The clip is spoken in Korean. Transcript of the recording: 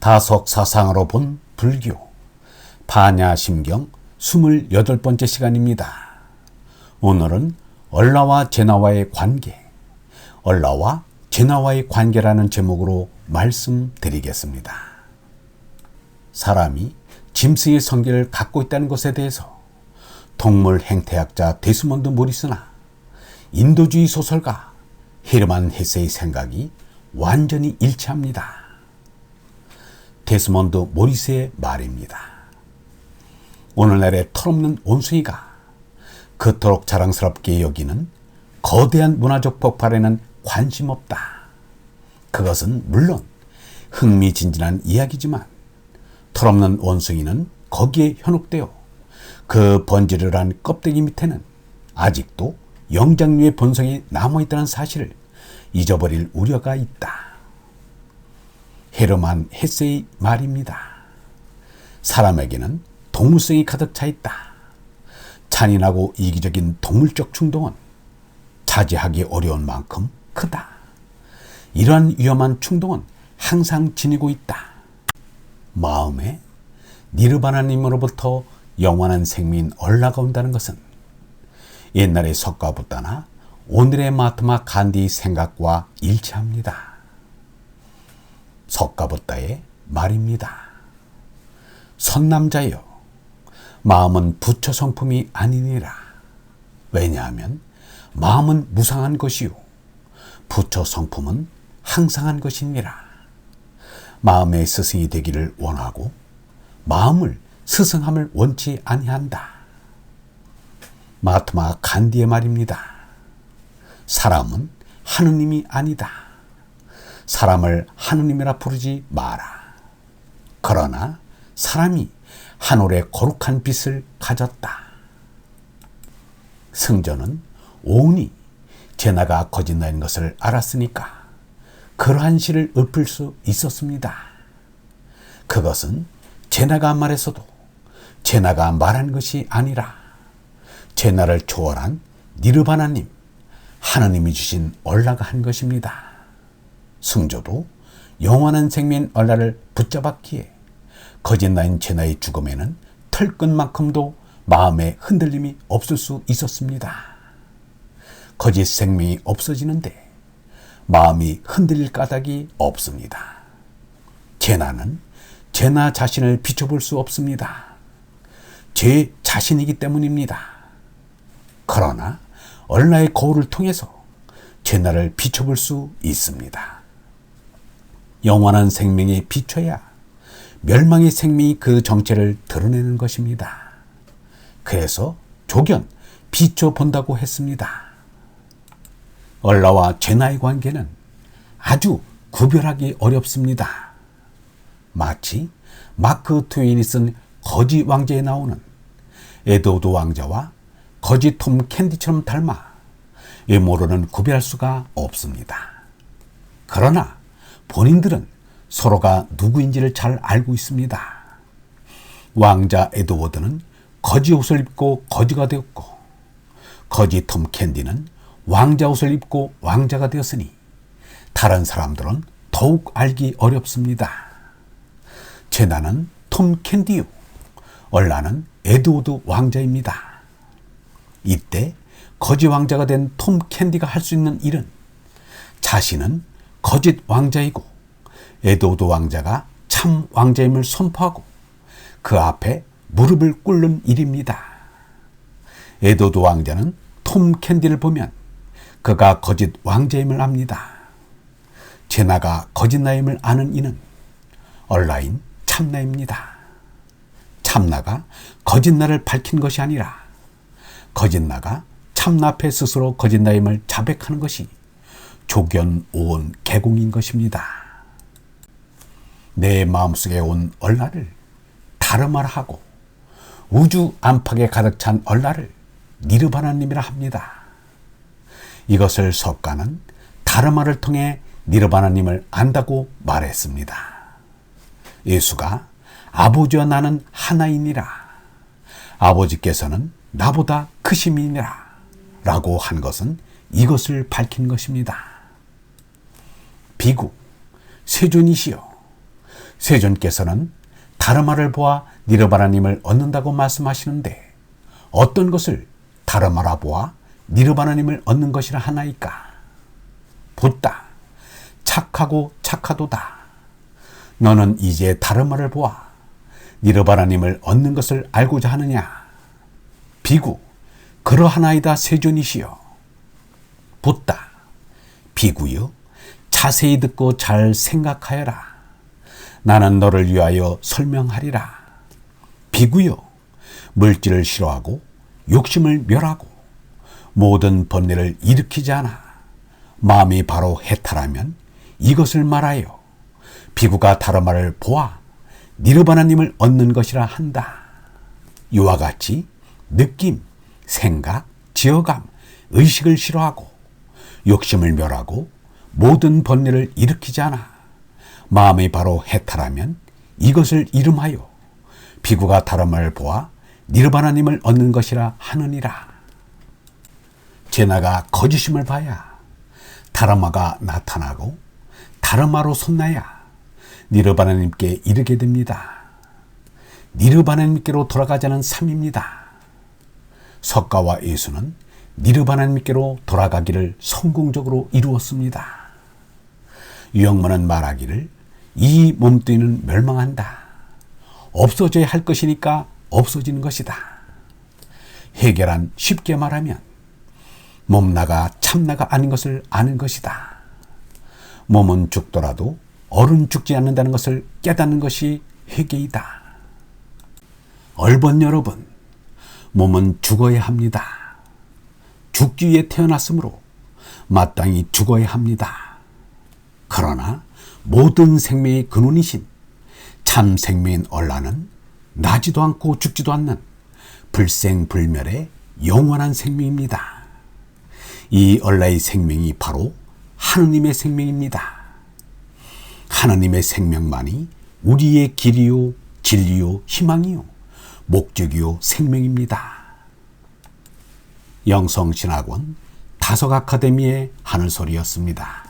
다속 사상으로 본 불교 반야심경 28번째 시간입니다. 오늘은 얼라와 제나와의 관계, 얼라와 제나와의 관계라는 제목으로 말씀드리겠습니다. 사람이 짐승의 성질을 갖고 있다는 것에 대해서 동물 행태학자 데스몬드 모리스나 인도주의 소설가 헤르만 헤세의 생각이 완전히 일치합니다. 데스몬드 모리스의 말입니다. 오늘날의 털없는 온숭이가 그토록 자랑스럽게 여기는 거대한 문화적 폭발에는 관심 없다. 그것은 물론 흥미진진한 이야기지만 털없는 원숭이는 거기에 현혹되어 그 번지르한 껍데기 밑에는 아직도 영장류의 본성이 남아있다는 사실을 잊어버릴 우려가 있다. 헤르만 헤세의 말입니다. 사람에게는 동물성이 가득 차 있다. 잔인하고 이기적인 동물적 충동은 차지하기 어려운 만큼 크다. 이러한 위험한 충동은 항상 지니고 있다. 마음에 니르바나님으로부터 영원한 생민 얼라가 온다는 것은 옛날의 석가부다나 오늘의 마트마 간디 생각과 일치합니다. 석가부다의 말입니다. 선남자여, 마음은 부처 성품이 아니니라. 왜냐하면 마음은 무상한 것이요. 부처 성품은 항상한 것이니라. 마음의 스승이 되기를 원하고 마음을 스승함을 원치 아니한다. 마트마 간디의 말입니다. 사람은 하느님이 아니다. 사람을 하느님이라 부르지 마라. 그러나 사람이 하늘의 거룩한 빛을 가졌다. 승전은 오은이 제나가 거짓말인 것을 알았으니까 그러한 시를 읊을 수 있었습니다. 그것은 제나가 말해서도 제나가 말한 것이 아니라 제나를 초월한 니르바나님, 하나님이 주신 얼라가 한 것입니다. 승조도 영원한 생명 얼라를 붙잡았기에 거짓나인 제나의 죽음에는 털끝만큼도 마음의 흔들림이 없을 수 있었습니다. 거짓 생명이 없어지는데 마음이 흔들릴 까닭이 없습니다. 제나는 제나 자신을 비춰볼 수 없습니다. 제 자신이기 때문입니다. 그러나 얼라의 거울을 통해서 제나를 비춰볼 수 있습니다. 영원한 생명에 비춰야 멸망의 생명이 그 정체를 드러내는 것입니다. 그래서 조견 비춰 본다고 했습니다. 얼라와 제나의 관계는 아주 구별하기 어렵습니다. 마치 마크 트웨인이 쓴 거지 왕자에 나오는 에드워드 왕자와 거지 톰 캔디처럼 닮아 외모로는 구별할 수가 없습니다. 그러나 본인들은 서로가 누구인지를 잘 알고 있습니다. 왕자 에드워드는 거지 옷을 입고 거지가 되었고, 거지 톰 캔디는 왕자 옷을 입고 왕자가 되었으니, 다른 사람들은 더욱 알기 어렵습니다. 제나는 톰 캔디요. 얼라는 에드워드 왕자입니다. 이때 거지 왕자가 된 톰 캔디가 할 수 있는 일은 자신은 거짓 왕자이고 에도드 왕자가 참 왕자임을 선포하고 그 앞에 무릎을 꿇는 일입니다. 에도드 왕자는 톰 캔디를 보면 그가 거짓 왕자임을 압니다. 제나가 거짓나임을 아는 이는 얼라인 참나입니다. 참나가 거짓나를 밝힌 것이 아니라 거짓나가 참나 앞에 스스로 거짓나임을 자백하는 것이 조견 온 개공인 것입니다. 내 마음속에 온 얼라를 다름말 하고 우주 안팎에 가득 찬 얼라를 니르바나님이라 합니다. 이것을 석가는 다르마를 통해 니르바나님을 안다고 말했습니다. 예수가 아버지와 나는 하나이니라. 아버지께서는 나보다 크심이니라. 라고 한 것은 이것을 밝힌 것입니다. 비구, 세존이시여, 세존께서는 다르마를 보아 니르바나님을 얻는다고 말씀하시는데 어떤 것을 다르마라 보아 니르바나님을 얻는 것이라 하나이까? 붙다. 착하고 착하도다. 너는 이제 다르마를 보아 니르바나님을 얻는 것을 알고자 하느냐? 비구, 그러하나이다 세존이시여. 붙다. 비구여, 자세히 듣고 잘 생각하여라. 나는 너를 위하여 설명하리라. 비구여, 물질을 싫어하고 욕심을 멸하고 모든 번뇌를 일으키지 않아 마음이 바로 해탈하면 이것을 말하여 비구가 다르마를 보아 니르바나님을 얻는 것이라 한다. 이와 같이 느낌, 생각, 지어감, 의식을 싫어하고 욕심을 멸하고 모든 번뇌를 일으키지 않아 마음이 바로 해탈하면 이것을 이름하여 비구가 다름을 보아 니르바나님을 얻는 것이라 하느니라. 제나가 거짓임을 봐야 다르마가 나타나고 다르마로 손나야 니르바나님께 이르게 됩니다. 니르바나님께로 돌아가자는 삶입니다. 석가와 예수는 니르바나님께로 돌아가기를 성공적으로 이루었습니다. 유영문은 말하기를 이 몸뚱이는 멸망한다. 없어져야 할 것이니까 없어지는 것이다. 해결한 쉽게 말하면 몸나가 참나가 아닌 것을 아는 것이다. 몸은 죽더라도 어른 죽지 않는다는 것을 깨닫는 것이 회개이다. 얼번 여러분, 몸은 죽어야 합니다. 죽기 위해 태어났으므로 마땅히 죽어야 합니다. 그러나 모든 생명의 근원이신 참 생명인 얼라는 나지도 않고 죽지도 않는 불생불멸의 영원한 생명입니다. 이 얼라의 생명이 바로 하느님의 생명입니다. 하나님의 생명만이 우리의 길이요, 진리요, 희망이요, 목적이요, 생명입니다. 영성신학원 다석 아카데미의 하늘소리였습니다.